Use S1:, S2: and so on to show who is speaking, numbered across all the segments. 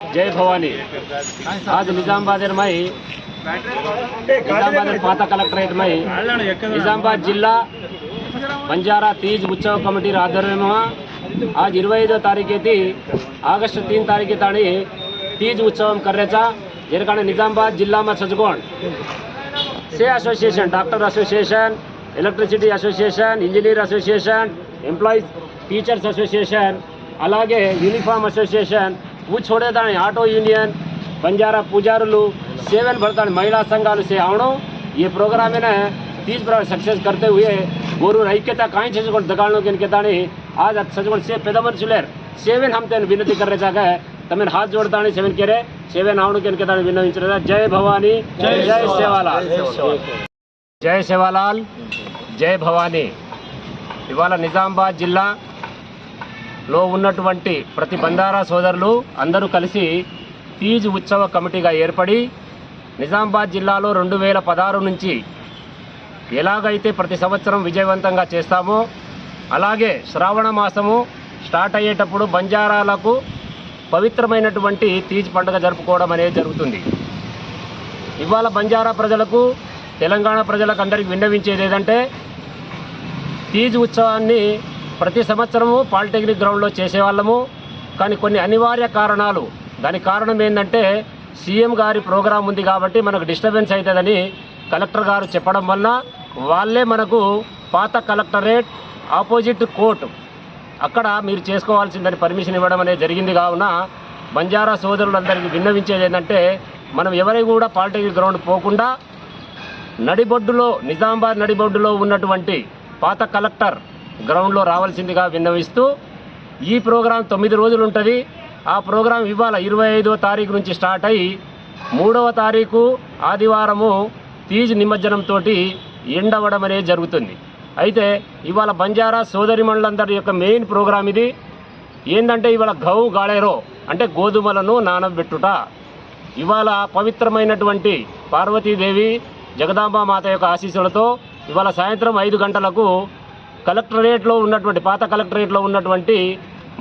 S1: జై భవానీ. ఆది నిజామాబాద్ ఎర్మై నిజామాబాద్ పాత కలెక్టరేట్మై నిజామాబాద్ జిల్లా బంజారా తీజ్ ఉత్సవ కమిటీ ఆధ్వర్యమా ఆది ఇరవై ఐదో తారీఖేతి ఆగస్టు తీన్ తారీఖే తాని తీజ్ ఉత్సవం కర్రేచా रहे నిజామాబాద్ జిల్లా निजामाबाद సే అసోసియేషన్ డాక్టర్ से electricity association engineer association employees teachers association అలాగే యూనిఫామ్ అసోసియేషన్ वो छोड़ेदाणी ఆటో యూనియన్ బంజారా పూజారులు సేవలు పడతాను మహిళా సంఘాలు సే అవడం ఈ ప్రోగ్రామ్ में तीस बार सक्सेस करते हुए गोरू ऐक्यता काई सजगोण दगाणो के इनके ताणी आज सजगोण से पेदमन सुलेर सेवन हम तेन विनती कर रहे जागा तमें हाथ जोड़ताणी सेवन केरे सेवन आवण के इनके ताणी विनविंचरे जय भवानी जय जय सेवालाल జై శివలాల్ జై భవానీ ఇవాళ నిజామాబాద్ లో ఉన్నటువంటి ప్రతి బందారా సోదరులు అందరూ కలిసి తీజ్ ఉత్సవ కమిటీగా ఏర్పడి నిజామాబాద్ జిల్లాలో రెండు వేల పదహారు నుంచి ఎలాగైతే ప్రతి సంవత్సరం విజయవంతంగా చేస్తామో అలాగే శ్రావణ మాసము స్టార్ట్ అయ్యేటప్పుడు బంజారాలకు పవిత్రమైనటువంటి తీజ్ పండుగ జరుపుకోవడం అనేది జరుగుతుంది. ఇవాళ బంజారా ప్రజలకు తెలంగాణ ప్రజలకు అందరికీ విన్నవించేది ఏదంటే తీజ్ ఉత్సవాన్ని ప్రతి సంవత్సరము పాలిటెక్నిక్ గ్రౌండ్లో చేసేవాళ్ళము. కానీ కొన్ని అనివార్య కారణాలు. దాని కారణం ఏంటంటే సీఎం గారి ప్రోగ్రాం ఉంది కాబట్టి మనకు డిస్టర్బెన్స్ అవుతుందని కలెక్టర్ గారు చెప్పడం వలన వాళ్ళే మనకు పాత కలెక్టరేట్ ఆపోజిట్ కోర్టు. అక్కడ మీరు చేసుకోవాల్సిందని పర్మిషన్ ఇవ్వడం అనేది జరిగింది కావున బంజారా సోదరులందరికీ విన్నవించేది ఏంటంటే మనం ఎవరి కూడా పాలిటెక్నిక్ గ్రౌండ్ పోకుండా నడిబొడ్డులో నిజామాబాద్ నడిబొడ్డులో ఉన్నటువంటి పాత కలెక్టర్ గ్రౌండ్లో రావాల్సిందిగా విన్నవిస్తూ ఈ ప్రోగ్రాం తొమ్మిది రోజులు ఉంటుంది ఆ ప్రోగ్రాం ఇవాళ ఇరవై ఐదో తారీఖు నుంచి స్టార్ట్ అయ్యి మూడవ తారీఖు ఆదివారము తీజ్ నిమజ్జనంతో ఎండవడం అనేది జరుగుతుంది. అయితే ఇవాళ బంజారా సోదరిమణులందరి యొక్క మెయిన్ ప్రోగ్రాం ఇది. ఏంటంటే ఇవాళ గౌ గాళేరో అంటే గోధుమలను నానబెట్టుట. ఇవాళ పవిత్రమైనటువంటి పార్వతీదేవి జగదాంబ మాత యొక్క ఆశీస్సులతో ఇవాళ సాయంత్రం ఐదు గంటలకు కలెక్టరేట్లో ఉన్నటువంటి పాత కలెక్టరేట్లో ఉన్నటువంటి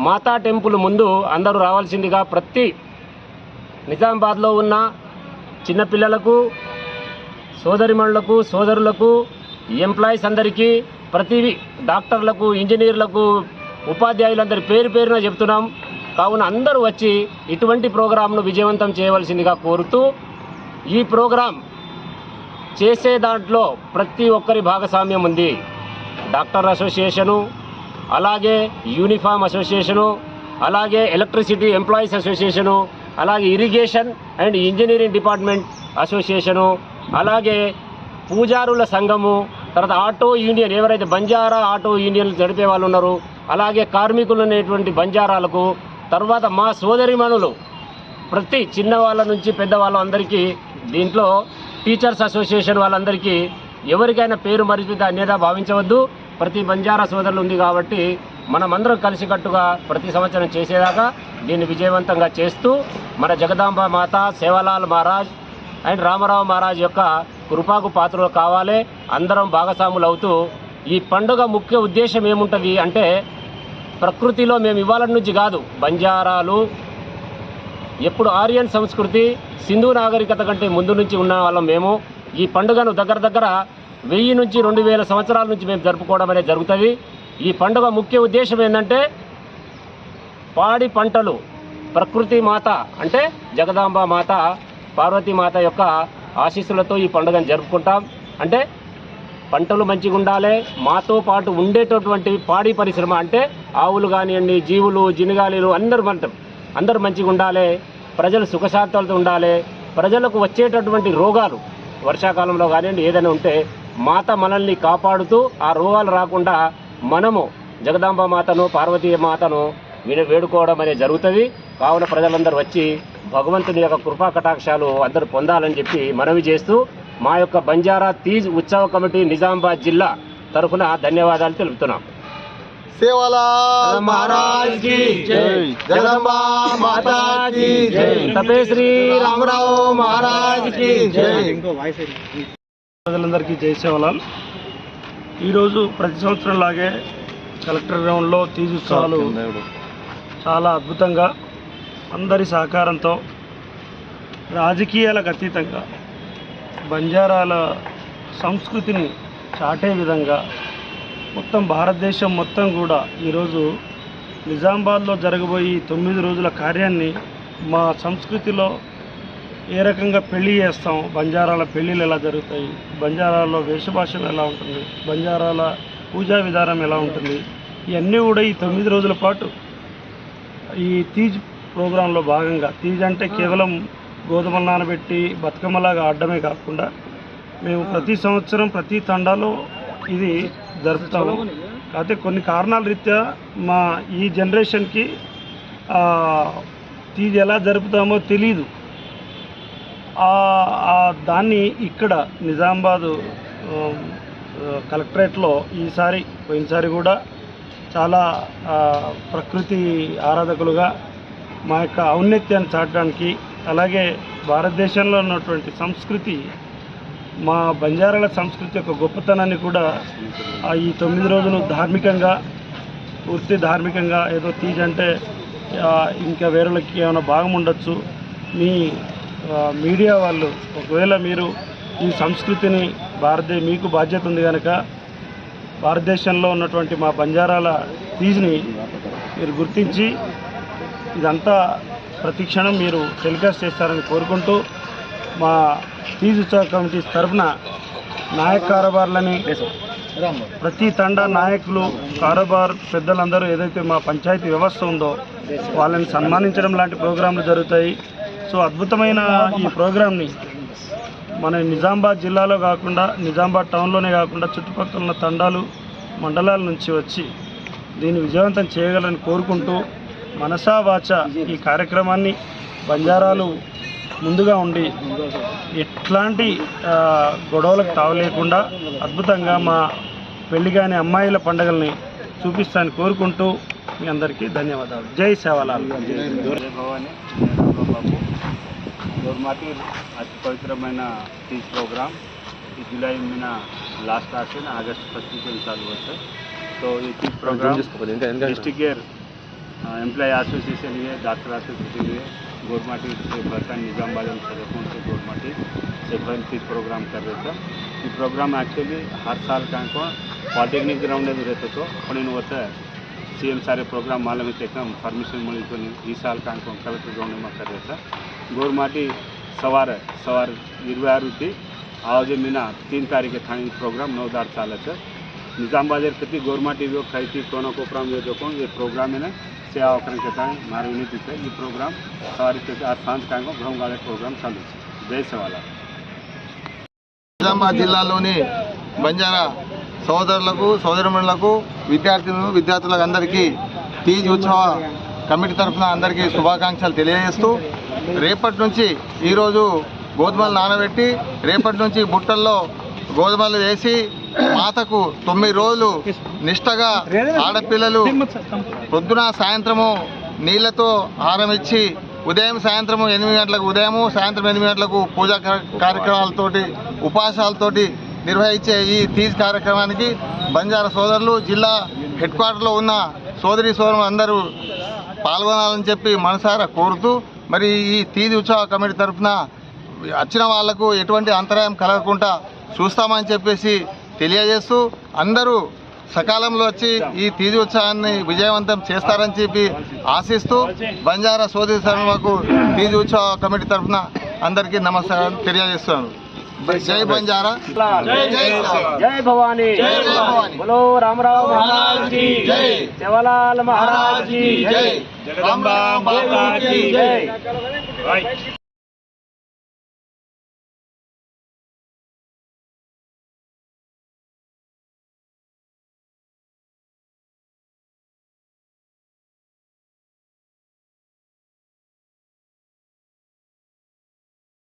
S1: మాతా టెంపుల్ ముందు అందరూ రావాల్సిందిగా ప్రతి నిజామాబాద్లో ఉన్న చిన్నపిల్లలకు సోదరిమణులకు సోదరులకు ఎంప్లాయీస్ అందరికీ ప్రతి డాక్టర్లకు ఇంజనీర్లకు ఉపాధ్యాయులందరి పేరు పేరున చెప్తున్నాం. కావున అందరూ వచ్చి ఇటువంటి ప్రోగ్రాంను విజయవంతం చేయవలసిందిగా కోరుతూ ఈ ప్రోగ్రాం చేసే దాంట్లో ప్రతి ఒక్కరి భాగస్వామ్యం ఉంది. డాక్టర్ అసోసియేషను అలాగే యూనిఫామ్ అసోసియేషను అలాగే ఎలక్ట్రిసిటీ ఎంప్లాయీస్ అసోసియేషను అలాగే irrigation and engineering department association అలాగే పూజారుల సంఘము తర్వాత ఆటో యూనియన్ ఎవరైతే బంజారా ఆటో యూనియన్లు జరిపే వాళ్ళు ఉన్నారో అలాగే కార్మికులు అనేటువంటి బంజారాలకు తర్వాత మా సోదరిమణులు ప్రతి చిన్న వాళ్ళ నుంచి పెద్ద వాళ్ళందరికీ దీంట్లో టీచర్స్ అసోసియేషన్ వాళ్ళందరికీ ఎవరికైనా పేరు మరిచితే అన్యదా భావించవద్దు. ప్రతి బంజారా సోదరులు ఉంది కాబట్టి మనమందరం కలిసికట్టుగా ప్రతి సంవత్సరం చేసేదాకా దీన్ని విజయవంతంగా చేస్తూ మన జగదాంబ మాత సేవలాల్ మహారాజ్ అండ్ రామారావు మహారాజ్ యొక్క కృపాకు పాత్రలు కావాలి. అందరం భాగస్వాములు అవుతూ ఈ పండుగ ముఖ్య ఉద్దేశం ఏముంటుంది అంటే ప్రకృతిలో మేము ఇవాళ నుంచి కాదు. బంజారాలు ఎప్పుడు ఆర్యన్ సంస్కృతి సింధు నాగరికత కంటే ముందు నుంచి ఉన్న వాళ్ళం మేము. ఈ పండుగను దగ్గర దగ్గర వెయ్యి నుంచి రెండు వేల సంవత్సరాల నుంచి మేము జరుపుకోవడం అనేది జరుగుతుంది. ఈ పండుగ ముఖ్య ఉద్దేశం ఏంటంటే పాడి పంటలు ప్రకృతి మాత అంటే జగదాంబ మాత పార్వతీ మాత యొక్క ఆశీస్సులతో ఈ పండుగను జరుపుకుంటాం. అంటే పంటలు మంచిగా ఉండాలి మాతో పాటు ఉండేటటువంటి పాడి పరిశ్రమ అంటే ఆవులు కానివ్వండి జీవులు జినగాలీలు అందరూ మన అందరూ మంచిగా ఉండాలి ప్రజలు సుఖశాంతాలతో ఉండాలి ప్రజలకు వచ్చేటటువంటి రోగాలు వర్షాకాలంలో కానివ్వండి ఏదైనా ఉంటే మాత మనల్ని కాపాడుతూ ఆ రోగాలు రాకుండా మనము జగదాంబ మాతను పార్వతీ మాతను విన వేడుకోవడం అనేది జరుగుతుంది. కావున ప్రజలందరూ వచ్చి భగవంతుని యొక్క కృపా కటాక్షాలు అందరూ పొందాలని చెప్పి మనవి చేస్తూ మా యొక్క బంజారా తీజ్ ఉత్సవ కమిటీ నిజామాబాద్ జిల్లా తరఫున ధన్యవాదాలు తెలుపుతున్నాం.
S2: सेवालाल महाराज की जय जगदम्बा माता की जय
S1: తపే శ్రీ
S2: रामराव महाराज की जय
S3: ప్రజలందరికీ జై సేవలాల్ ఈరోజు ప్రతి సంవత్సరం లాగే కలెక్టర్ గ్రౌండ్లో తీజు ఉత్సవాలు చాలా అద్భుతంగా అందరి సహకారంతో రాజకీయాలకు అతీతంగా బంజారాల సంస్కృతిని చాటే విధంగా మొత్తం భారతదేశం మొత్తం కూడా ఈరోజు నిజామాబాద్లో జరగబోయే తొమ్మిది రోజుల కార్యాన్ని మా సంస్కృతిలో ఏ రకంగా పెళ్ళి చేస్తాం బంజారాల పెళ్ళిళ్ళు ఎలా జరుగుతాయి బంజారాలో వేషభాషలు ఎలా ఉంటుంది బంజారాల పూజా విధానం ఎలా ఉంటుంది ఇవన్నీ కూడా ఈ తొమ్మిది రోజుల పాటు ఈ తీజ్ ప్రోగ్రాంలో భాగంగా తీజ్ అంటే కేవలం గోధుమలు నానబెట్టి బతుకమ్మలాగా ఆడడమే కాకుండా మేము ప్రతి సంవత్సరం ప్రతి తండాలో ఇది జరుపుతాము. కాకపోతే కొన్ని కారణాల రీత్యా మా ఈ జనరేషన్కి ఇది ఎలా జరుపుతామో తెలీదు. దాన్ని ఇక్కడ నిజామాబాదు కలెక్టరేట్లో ఈసారి పోయినసారి కూడా చాలా ప్రకృతి ఆరాధకులుగా మా యొక్క ఔన్నత్యాన్ని చాటడానికి అలాగే భారతదేశంలో ఉన్నటువంటి సంస్కృతి మా బంజారాల సంస్కృతి యొక్క గొప్పతనాన్ని కూడా ఈ తొమ్మిది రోజులు ధార్మికంగా పూర్తి ధార్మికంగా ఏదో తీజ్ అంటే ఇంకా వేరేలకి ఏమైనా భాగం ఉండొచ్చు. మీ మీడియా వాళ్ళు ఒకవేళ మీరు ఈ సంస్కృతిని భారతదే మీకు బాధ్యత ఉంది కనుక భారతదేశంలో ఉన్నటువంటి మా బంజారాల తీజ్ని మీరు గుర్తించి ఇదంతా ప్రతి క్షణం మీరు టెలికాస్ట్ చేస్తారని కోరుకుంటూ మా తీజ్ కమిటీ తరఫున నాయక కారోబార్లని ప్రతి తండా నాయకులు కారోబార్ పెద్దలందరూ ఏదైతే మా పంచాయతీ వ్యవస్థ ఉందో వాళ్ళని సన్మానించడం లాంటి ప్రోగ్రాంలు జరుగుతాయి. సో అద్భుతమైన ఈ ప్రోగ్రాంని మన నిజామాబాద్ జిల్లాలో కాకుండా నిజామాబాద్ టౌన్లోనే కాకుండా చుట్టుపక్కల ఉన్న తండాలు మండలాల నుంచి వచ్చి దీన్ని విజయవంతం చేయగలని కోరుకుంటూ మనసా వాచ ఈ కార్యక్రమాన్ని బంజారాలు ముందుగా ఉండి ఎట్లాంటి గొడవలకు తావలేకుండా అద్భుతంగా మా పెళ్ళి కాని అమ్మాయిల పండుగల్ని చూపిస్తాను కోరుకుంటూ మీ అందరికీ ధన్యవాదాలు. జై సేవలాల్
S4: భవాని బాబు అతి పవిత్రమైన టీచ్ ప్రోగ్రామ్. ఈ జూలై మీద లాస్ట్ ఆఫ్ ఆగస్ట్ ఫస్ట్ చాలు వస్తాయి. సో ఈ Teej program district employee association doctor association Gormati से भरता बाजन सदस्यों से गोरमाटी सेवेंटी प्रोग्राम कर रहे थे। ये प्रोग्राम एक्चुअली हर साल का पॉलिटेक्निक ग्राउंड में रहते तो इन वर्ष सीएम सारे प्रोग्राम मालूम परमिशन मिली इस साल का कलेक्टर ग्राउंड तो में कर रहे थे। गोरमाटी सवार सवार इरवे आर आज महीना तीन तारीख थानी प्रोग्राम नौ दार चाले निजामबाद कितनी गोरमाटी यो खाई थी टोना कोपराम यो जो ये प्रोग्राम है સેવા વખરી શકાય મારી વિનંતી છે એ પ્રોગ્રામ સવારે આ સાંજ ટાઈમમાં
S2: నిజామాబాద్ జిల్లాలోని బంజారా సోదరులకు సోదరులకు విద్యార్థులను విద్యార్థులకు అందరికీ తీజ్ ఉత్సవ కమిటీ తరఫున అందరికీ శుభాకాంక్షలు తెలియజేస్తూ రేపటి నుంచి ఈరోజు గోధుమలు నానబెట్టి రేపటి నుంచి బుట్టల్లో గోధుమలు వేసి మాతకు తొమ్మిది రోజులు నిష్టగా ఆడపిల్లలు పొద్దున సాయంత్రము నీళ్ళతో ఆరమిచ్చి ఇచ్చి ఉదయం సాయంత్రము ఎనిమిది గంటలకు ఉదయము సాయంత్రం ఎనిమిది గంటలకు పూజా కార్యక్రమాలతోటి ఉపాసాలతోటి నిర్వహించే ఈ తీజ్ కార్యక్రమానికి బంజారా సోదరులు జిల్లా హెడ్ క్వార్టర్లో ఉన్న సోదరి సోదరులు అందరూ పాల్గొనాలని చెప్పి మనసారా కోరుతూ మరి ఈ తీజ్ ఉత్సవ కమిటీ తరఫున వచ్చిన వాళ్ళకు ఎటువంటి అంతరాయం కలగకుండా చూస్తామని చెప్పేసి తెలియజేస్తూ అందరూ సకాలంలో వచ్చి ఈ తీజు ఉత్సవాన్ని విజయవంతం చేస్తారని చెప్పి ఆశిస్తూ బంజారా సోదరి సభకు తీజు ఉత్సవ కమిటీ తరఫున అందరికీ నమస్కారం తెలియజేస్తున్నాను. జై బంజారా. జై
S1: భవానీ. బోలో రామరావు మహారాజ్
S2: జై.
S1: జవహర్లాల్ మహారాజ్
S2: జై.
S3: జగదంబా
S1: జై.